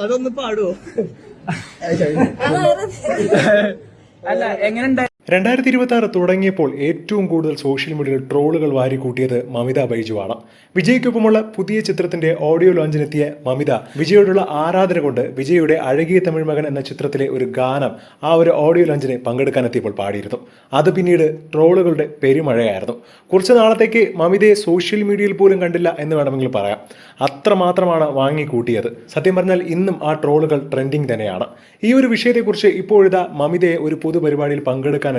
അതൊന്ന് പാടുവോ? അല്ല എങ്ങനെ രണ്ടായിരത്തി ഇരുപത്തി ആറ് തുടങ്ങിയപ്പോൾ ഏറ്റവും കൂടുതൽ സോഷ്യൽ മീഡിയയിൽ ട്രോളുകൾ വാരിക്കൂട്ടിയത് മമിത ബൈജുവാണ്. വിജയ്ക്കൊപ്പമുള്ള പുതിയ ചിത്രത്തിന്റെ ഓഡിയോ ലോഞ്ചിനെത്തിയ മമിത വിജയോടുള്ള ആരാധന കൊണ്ട് വിജയുടെ അഴകിയ തമിഴ് മകൻ എന്ന ചിത്രത്തിലെ ഒരു ഗാനം ആ ഒരു ഓഡിയോ ലോഞ്ചിനെ പങ്കെടുക്കാനെത്തിയപ്പോൾ പാടിയിരുന്നു. അത് പിന്നീട് ട്രോളുകളുടെ പെരുമഴയായിരുന്നു. കുറച്ച് നാളത്തേക്ക് മമിതയെ സോഷ്യൽ മീഡിയയിൽ പോലും കണ്ടില്ല എന്ന് വേണമെങ്കിൽ പറയാം. അത്രമാത്രമാണ് വാങ്ങിക്കൂട്ടിയത്. സത്യം പറഞ്ഞാൽ ഇന്നും ആ ട്രോളുകൾ ട്രെൻഡിങ് തന്നെയാണ്. ഈ ഒരു വിഷയത്തെക്കുറിച്ച് ഇപ്പോഴിതാ മമിതയെ ഒരു പൊതുപരിപാടിയിൽ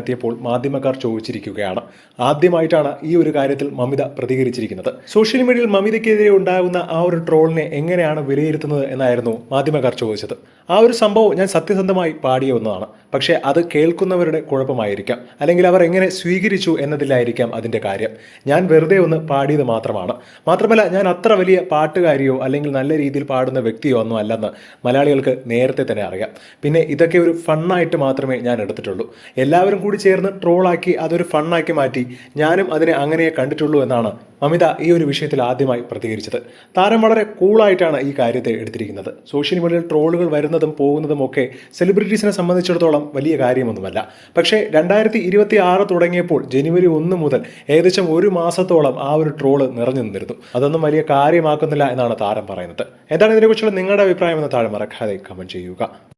പങ്കെടുക്കാനെത്തിയപ്പോൾ മാധ്യമക്കാർ ചോദിച്ചിരിക്കുകയാണ്. ആദ്യമായിട്ടാണ് ഈ ഒരു കാര്യത്തിൽ മമിത പ്രതികരിച്ചിരിക്കുന്നത്. സോഷ്യൽ മീഡിയയിൽ മമിതയ്ക്കെതിരെ ഉണ്ടാകുന്ന ആ ഒരു ട്രോളിനെ എങ്ങനെയാണ് വിലയിരുത്തുന്നത് എന്നായിരുന്നു മാധ്യമക്കാർ ചോദിച്ചത്. ആ ഒരു സംഭവം ഞാൻ സത്യസന്ധമായി പാടിയ ഒന്നതാണ് പക്ഷേ അത് കേൾക്കുന്നവരുടെ കുഴപ്പമായിരിക്കാം. അല്ലെങ്കിൽ അവർ എങ്ങനെ സ്വീകരിച്ചു എന്നതിലായിരിക്കാം അതിന്റെ കാര്യം. ഞാൻ വെറുതെ ഒന്ന് പാടിയത് മാത്രമാണ്. മാത്രമല്ല ഞാൻ അത്ര വലിയ പാട്ടുകാരിയോ അല്ലെങ്കിൽ നല്ല രീതിയിൽ പാടുന്ന വ്യക്തിയോ ഒന്നും അല്ലെന്ന് മലയാളികൾക്ക് നേരത്തെ തന്നെ അറിയാം. പിന്നെ ഇതൊക്കെ ഒരു ഫണ്ണായിട്ട് മാത്രമേ ഞാൻ എടുത്തിട്ടുള്ളൂ. എല്ലാവരും കൂടി ചേർന്ന് ട്രോളാക്കി അതൊരു ഫണ്ണാക്കി മാറ്റി ഞാനും അതിനെ അങ്ങനെയേ കണ്ടിട്ടുള്ളൂ എന്നാണ് മമിത ഈ ഒരു വിഷയത്തിൽ ആദ്യമായി പ്രതികരിച്ചത്. താരം വളരെ കൂളായിട്ടാണ് ഈ കാര്യത്തെ എടുത്തിരിക്കുന്നത്. സോഷ്യൽ മീഡിയയിൽ ട്രോളുകൾ വരുന്നതും പോകുന്നതും ഒക്കെ സെലിബ്രിറ്റീസിനെ സംബന്ധിച്ചിടത്തോളം വലിയ കാര്യമൊന്നുമല്ല. പക്ഷേ രണ്ടായിരത്തി ഇരുപത്തി ആറ് തുടങ്ങിയപ്പോൾ ജനുവരി ഒന്ന് മുതൽ ഏകദേശം ഒരു മാസത്തോളം ആ ഒരു ട്രോൾ നിറഞ്ഞു നിന്നിരുന്നു. അതൊന്നും വലിയ കാര്യമാക്കുന്നില്ല എന്നാണ് താരം പറയുന്നത്. എന്താണ് ഇതിനെക്കുറിച്ചുള്ള നിങ്ങളുടെ അഭിപ്രായം എന്ന് താഴെ മറക്കാതെ കമന്റ് ചെയ്യുക.